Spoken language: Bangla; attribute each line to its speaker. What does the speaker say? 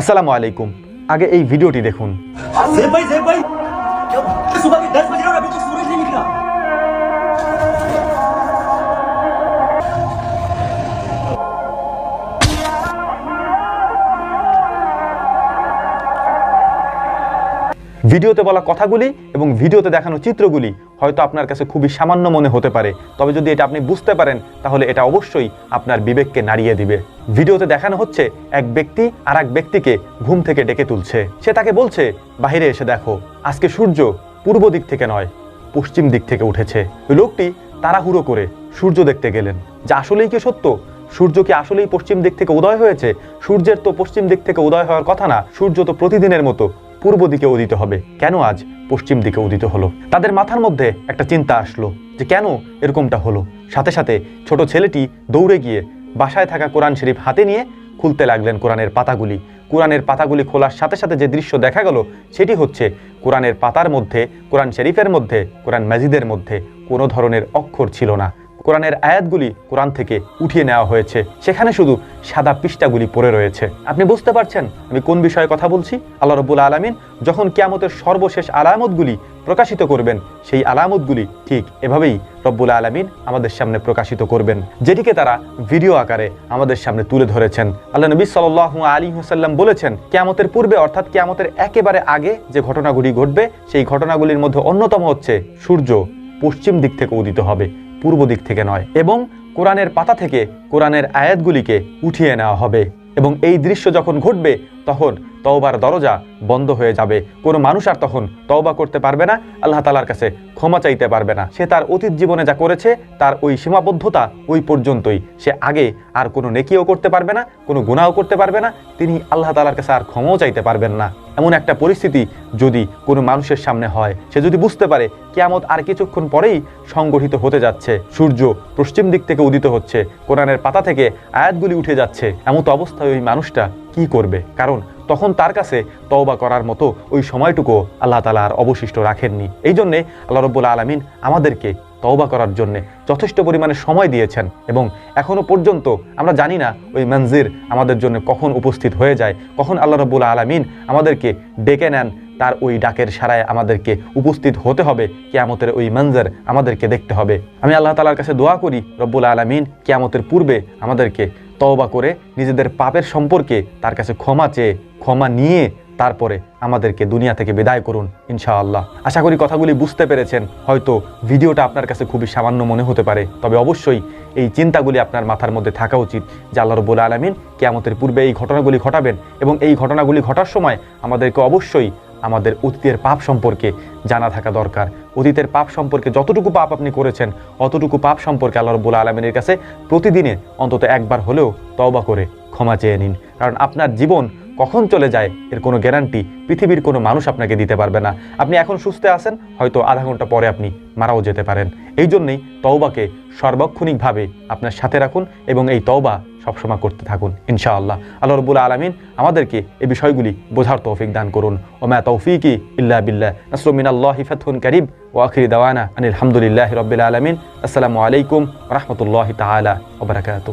Speaker 1: আসসালামু আলাইকুম। আগে এই ভিডিওটি দেখুন। ভিডিওতে বলা কথাগুলি এবং ভিডিওতে দেখানো চিত্রগুলি হয়তো আপনার কাছে খুবই সামান্য মনে হতে পারে। তবে যদি এটা আপনি বুঝতে পারেন, তাহলে এটা অবশ্যই আপনার বিবেককে নাড়িয়ে দিবে। ভিডিওতে দেখানো হচ্ছে এক ব্যক্তি আর এক ব্যক্তিকে ঘুম থেকে ডেকে তুলছে। সে তাকে বলছে বাইরে এসে দেখো, আজকে সূর্য পূর্ব দিক থেকে নয়, পশ্চিম দিক থেকে উঠেছে। লোকটি তাড়াহুড়ো করে সূর্য দেখতে গেলেন। যা আসলেই কি সত্য? সূর্য কি আসলেই পশ্চিম দিক থেকে উদয় হয়েছে? সূর্যের তো পশ্চিম দিক থেকে উদয় হওয়ার কথা না। সূর্য তো প্রতিদিনের মতো পূর্ব দিকে উদিত হবে। কেন আজ পশ্চিম দিকে উদিত হলো? তাদের মাথার মধ্যে একটা চিন্তা আসলো যে কেন এরকমটা হলো? সাথে সাথে ছোট ছেলেটি দৌড়ে গিয়ে বাসায় থাকা কোরআন শরীফ হাতে নিয়ে খুলতে লাগলেন কোরআনের পাতাগুলি। কোরআনের পাতাগুলি খোলার সাথে সাথে যে দৃশ্য দেখা গেল, সেটি হচ্ছে কোরআনের পাতার মধ্যে, কোরআন শরীফের মধ্যে, কোরআন মাজিদের মধ্যে কোনো ধরনের অক্ষর ছিল না। কোরআনের আয়াতগুলি কোরআন থেকে উঠিয়ে নেওয়া হয়েছে। সেখানে শুধু সাদা পৃষ্ঠাগুলি পড়ে রয়েছে। আপনি বুঝতে পারছেন আমি কোন বিষয়ে কথা বলছি? আল্লাহ রব্বুল আলমিন যখন কিয়ামতের সর্বশেষ আলামতগুলি প্রকাশিত করবেন, সেই আলামতগুলি ঠিক এভাবেই রব্বুল আলমিন আমাদের সামনে প্রকাশিত করবেন। যেটিকে তারা ভিডিও আকারে আমাদের সামনে তুলে ধরেছেন। আল্লাহ নবী সাল আলী হুসাল্লাম বলেছেন, কেয়ামতের পূর্বে অর্থাৎ কেয়ামতের একেবারে আগে যে ঘটনাগুলি ঘটবে, সেই ঘটনাগুলির মধ্যে অন্যতম হচ্ছে সূর্য পশ্চিম দিক থেকে উদিত হবে। পূর্ব দিক থেকে নয়, এবং কোরআনের পাতা থেকে কোরআনের আয়াতগুলিকে উঠিয়ে নেওয়া হবে। এবং এই দৃশ্য যখন ঘটবে, তখন তওবার দরজা বন্ধ হয়ে যাবে। কোনো মানুষ আর তখন তওবা করতে পারবে না, আল্লাহ তালার কাছে ক্ষমা চাইতে পারবে না। সে তার অতীত জীবনে যা করেছে, তার ওই সীমাবদ্ধতা ওই পর্যন্তই। সে আগে আর কোনো নেকিও করতে পারবে না, কোনো গুণাও করতে পারবে না, তিনি আল্লাহ তালার কাছে আর ক্ষমাও চাইতে পারবেন না। এমন একটা পরিস্থিতি যদি কোনো মানুষের সামনে হয়, সে যদি বুঝতে পারে, কেয়ামত আর কিছুক্ষণ পরেই সংগঠিত হতে যাচ্ছে, সূর্য পশ্চিম দিক থেকে উদিত হচ্ছে, কোরআনের পাতা থেকে আয়াতগুলি উঠে যাচ্ছে, এমত অবস্থায় ওই মানুষটা কি করবে? কারণ তখন তার কাছে তওবা করার মতো ওই সময়টুকু আল্লাহ তালা আর অবশিষ্ট রাখেননি। এই জন্যে আল্লাহ রব্বুল আলমিন আমাদেরকে তওবা করার জন্য যথেষ্ট পরিমাণে সময় দিয়েছেন এবং এখনও পর্যন্ত আমরা জানি না ওই মঞ্জির আমাদের জন্য কখন উপস্থিত হয়ে যায়, কখন আল্লাহ রব্বুল আলমিন আমাদেরকে ডেকে নেন তার ওই ডাকের সারায় আমাদেরকে উপস্থিত হতে হবে। কেয়ামতের ওই মঞ্জর আমাদেরকে দেখতে হবে। আমি আল্লাহ তালার কাছে দোয়া করি, রব্বুল আলমিন কেয়ামতের পূর্বে আমাদেরকে তওবা করে নিজেদের পাপের সম্পর্কে তার কাছে ক্ষমা চেয়ে, ক্ষমা নিয়ে তারপরে আমাদেরকে দুনিয়া থেকে বিদায় করুন ইনশাআল্লাহ। আশা করি কথাগুলি বুঝতে পেরেছেন। হয়তো ভিডিওটা আপনার কাছে খুবই সামান্য মনে হতে পারে। তবে অবশ্যই এই চিন্তাগুলি আপনার মাথার মধ্যে থাকা উচিত যে আল্লাহ রব্বুল আলমিন কেয়ামতের পূর্বে এই ঘটনাগুলি ঘটাবেন এবং এই ঘটনাগুলি ঘটার সময় আমাদেরকে অবশ্যই আমাদের অতীতের পাপ সম্পর্কে জানা থাকা দরকার। অতীতের পাপ সম্পর্কে যতটুকু পাপ আপনি করেছেন, অতটুকু পাপ সম্পর্কে আল্লাহ রব্বুল আলমিনের কাছে প্রতিদিনে অন্তত একবার হলেও তওবা করে ক্ষমা চেয়ে নিন। কারণ আপনার জীবন কখন চলে যায়, এর কোনো গ্যারান্টি পৃথিবীর কোনো মানুষ আপনাকে দিতে পারবে না। আপনি এখন সুস্থ আছেন, হয়তো আধা ঘণ্টা পরে আপনি মারাও যেতে পারেন। এই জন্যেই তওবাকে সর্বক্ষণিকভাবে আপনার সাথে রাখুন এবং এই তওবা সবসময় করতে থাকুন, ইনশাআল্লাহ। আল্লাহ রবুল আলমিন আমাদেরকে এই বিষয়গুলি বোঝার তৌফিক দান করুন। ওমা তৌফিকি ইল্লা বিল্লাহ। নাসরুমিন আল্লাহ হিফাতুন করিব ও আখির দাওয়ানা আনিল হামদুলিল্লাহ রবিল আলমিন। আসসালামু আলাইকুম রহমতুল্লাহ তালা ওবরাকাতু